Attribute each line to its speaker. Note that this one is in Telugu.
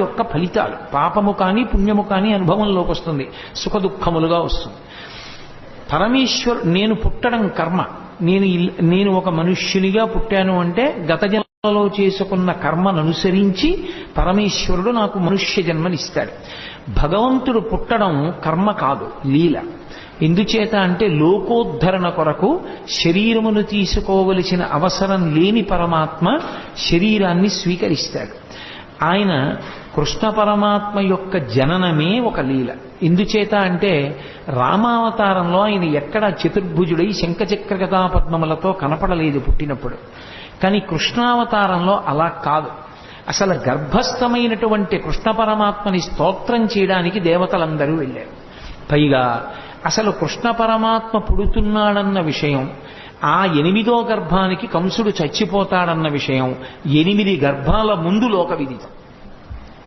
Speaker 1: యొక్క ఫలితాలు. పాపము కానీ పుణ్యము కానీ అనుభవంలోకి వస్తుంది. సుఖ దుఃఖములుగా వస్తుంది. పరమేశ్వర్ నేను పుట్టడం కర్మ. నేను నేను ఒక మనుష్యునిగా పుట్టాను అంటే గత జన్మలో చేసుకున్న కర్మను అనుసరించి పరమేశ్వరుడు నాకు మనుష్య జన్మనిస్తాడు. భగవంతుడు పుట్టడం కర్మ కాదు లీల. ఎందుచేత అంటే లోకోద్ధరణ కొరకు శరీరమును తీసుకోవలసిన అవసరం లేని పరమాత్మ శరీరాన్ని స్వీకరిస్తాడు. ఆయన కృష్ణ పరమాత్మ యొక్క జననమే ఒక లీల. ఎందుచేత అంటే రామావతారంలో ఆయన ఎక్కడ చతుర్భుజుడై శంఖచక్ర గదా పద్మములతో కనపడలేదు పుట్టినప్పుడు. కానీ కృష్ణావతారంలో అలా కాదు. అసలు గర్భస్థమైనటువంటి కృష్ణ పరమాత్మని స్తోత్రం చేయడానికి దేవతలందరూ వెళ్ళారు. పైగా అసలు కృష్ణ పరమాత్మ పుడుతున్నాడన్న విషయం ఆ ఎనిమిదో గర్భానికి కంసుడు చచ్చిపోతాడన్న విషయం ఎనిమిది గర్భాల ముందు లోక విదితం